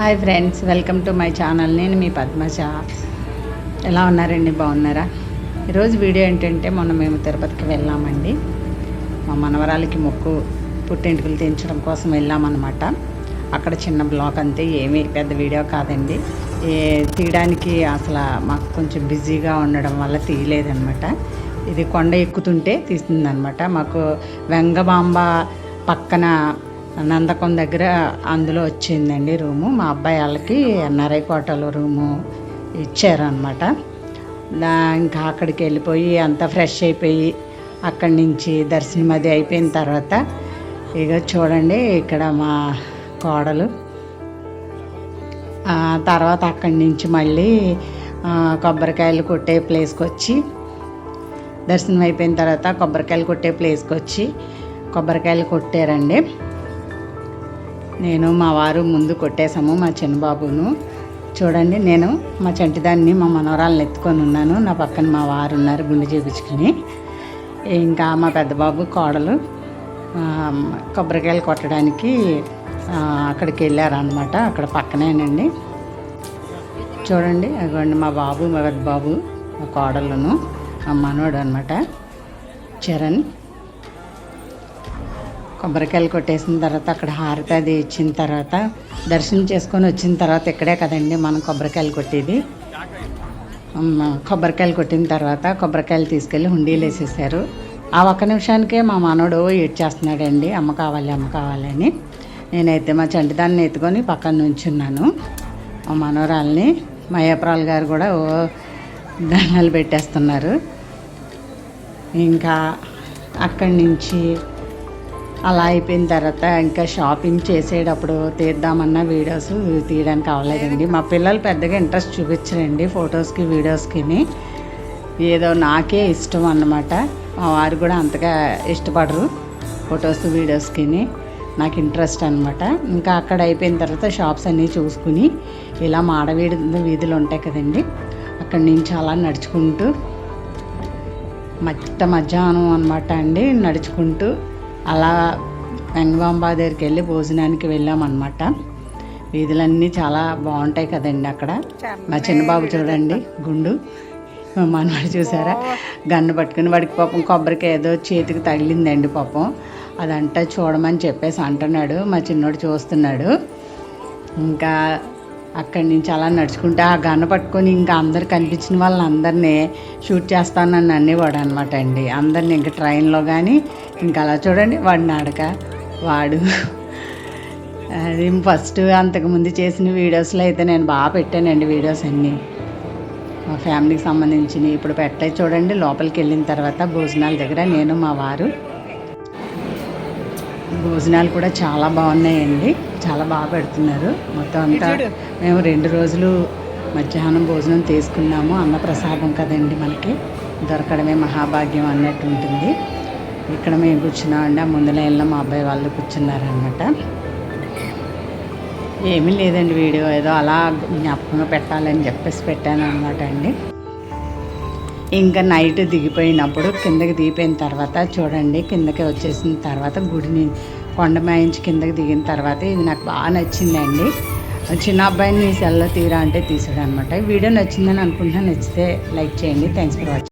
Hi friends welcome to my channel నేను మీ పద్మజ. ఎలా ఉన్నారండి? బాగున్నారా? ఈరోజు వీడియో ఏంటంటే మొన్న మేము తిరుపతికి వెళ్ళామండి. మా మనవరాలకి మొక్కు పుట్టింటికలు తెంచడం కోసం వెళ్ళామన్నమాట. అక్కడ చిన్న బ్లాక్ అంతే ఏమీ పెద్ద వీడియో కాదండి. ఏ తీయడానికి అసలు మాకు కొంచెం బిజీగా ఉండడం వల్ల తీయలేదనమాట ఇది కొండ ఎక్కుతుంటే తీస్తుందనమాట మాకు వెంగబాంబ పక్కన నందకం దగ్గర అందులో వచ్చిందండి రూము. మా అబ్బాయి వాళ్ళకి ఎన్ఆర్ఐ కోటలో రూము ఇచ్చారనమాట దా ఇంకా అక్కడికి వెళ్ళిపోయి అంతా ఫ్రెష్ అయిపోయి అక్కడి నుంచి దర్శనం అది అయిపోయిన తర్వాత ఇక చూడండి ఇక్కడ మా కోడలు. తర్వాత అక్కడి నుంచి మళ్ళీ కొబ్బరికాయలు కొట్టే ప్లేస్కి వచ్చి దర్శనం అయిపోయిన తర్వాత కొబ్బరికాయలు కొట్టే ప్లేస్కి వచ్చి కొబ్బరికాయలు కొట్టారండి. నేను మా వారు ముందు కొట్టేశాము మా చిన్నబాబును. చూడండి నేను మా చంటిదాన్ని మా మనవరాలను ఎత్తుకొని ఉన్నాను. నా పక్కన మా వారు ఉన్నారు గుండె చేపించుకుని. ఇంకా మా పెద్దబాబు కోడలు కొబ్బరికాయలు కొట్టడానికి అక్కడికి వెళ్ళారనమాట అక్కడ పక్కనేనండి. చూడండి అదిగోండి మా బాబు మా పెద్ద బాబు మా కోడలును మా మనవడు అనమాట చరణ్ కొబ్బరికాయలు కొట్టేసిన తర్వాత అక్కడ హారతి అది ఇచ్చిన తర్వాత దర్శనం చేసుకొని వచ్చిన తర్వాత ఇక్కడే కదండి మనం కొబ్బరికాయలు కొట్టేది. కొబ్బరికాయలు కొట్టిన తర్వాత కొబ్బరికాయలు తీసుకెళ్ళి హుండీలు వేసేసారు. ఆ ఒక్క నిమిషానికే మా మనోడు ఏడ్చేస్తున్నాడండి అమ్మ కావాలి అమ్మ కావాలని నేనైతే మా చంటిదాన్ని ఎత్తుకొని పక్కన నుంచున్నాను. మా మనోరాల్ని మయ్యప్రాల్ గారు కూడా ఓ దండాలు పెట్టేస్తున్నారు. ఇంకా అక్కడి నుంచి అలా అయిపోయిన తర్వాత ఇంకా షాపింగ్ చేసేటప్పుడు తీద్దామన్న వీడియోస్ తీయడానికి అవ్వలేదండి. మా పిల్లలు పెద్దగా ఇంట్రెస్ట్ చూపించరండి ఫొటోస్కి వీడియోస్కి ఏదో నాకే ఇష్టం అన్నమాట. మా వారు కూడా అంతగా ఇష్టపడరు ఫొటోస్ వీడియోస్కి నాకు ఇంట్రెస్ట్ అనమాట ఇంకా అక్కడ అయిపోయిన తర్వాత షాప్స్ అన్నీ చూసుకుని ఇలా మాడవీడి వీధులు ఉంటాయి కదండి. అక్కడి నుంచి అలా నడుచుకుంటూ మట్ట మధ్యాహ్నం అనమాట అండి నడుచుకుంటూ. అలా వెంగబాంబా దగ్గరికి వెళ్ళి భోజనానికి వెళ్ళామన్నమాట. వీధులన్నీ చాలా బాగుంటాయి కదండి అక్కడ. మా చిన్నబాబు చూడండి గుండు. మా మనవాడు చూసారా? గన్ను పట్టుకుని వాడికి పాపం కొబ్బరికి ఏదో చేతికి తగిలిందండి పాపం. అదంతా చూడమని చెప్పేసి అంటున్నాడు మా చిన్నోడు చూస్తున్నాడు. ఇంకా అక్కడి నుంచి అలా నడుచుకుంటే ఆ గన్ను పట్టుకొని ఇంకా అందరు కనిపించిన వాళ్ళందరినీ షూట్ చేస్తానని అనేవాడు అనమాట అండి. అందరిని ఇంకా ట్రైన్లో కానీ ఇంకా అలా చూడండి వాడి నాడక వాడు. అది ఫస్ట్ అంతకుముందు చేసిన వీడియోస్లో అయితే నేను బాగా పెట్టానండి వీడియోస్ అన్నీ. మా ఫ్యామిలీకి సంబంధించినవి ఇప్పుడు పెట్టలేదు చూడండి లోపలికి వెళ్ళిన తర్వాత భోజనాల దగ్గర నేను మా వారు. భోజనాలు కూడా చాలా బాగున్నాయండి చాలా బాగా పెడుతున్నారు. మొత్తం అంతా మేము రెండు రోజులు మధ్యాహ్నం భోజనం తీసుకున్నాము అన్నప్రసాదం కదండి మనకి. దొరకడమే మహాభాగ్యం అన్నట్టు ఉంటుంది. ఇక్కడ మేము కూర్చున్నామండి ఆ ముందు లైన్లో మా అబ్బాయి వాళ్ళు కూర్చున్నారనమాట ఏమీ లేదండి వీడియో ఏదో అలా జ్ఞాపకంగా పెట్టాలని చెప్పేసి పెట్టాను అనమాట అండి. ఇంకా నైట్ దిగిపోయినప్పుడు కిందకి దిగిపోయిన తర్వాత చూడండి కిందకి వచ్చేసిన తర్వాత గుడిని కొండ మాయించి కిందకి దిగిన తర్వాత ఇది నాకు బాగా నచ్చిందండి. చిన్న అబ్బాయిని సెల్లో తీరా అంటే తీసాడు అనమాట వీడియో నచ్చిందని అనుకుంటున్నా నచ్చితే లైక్ చేయండి. Thanks for watching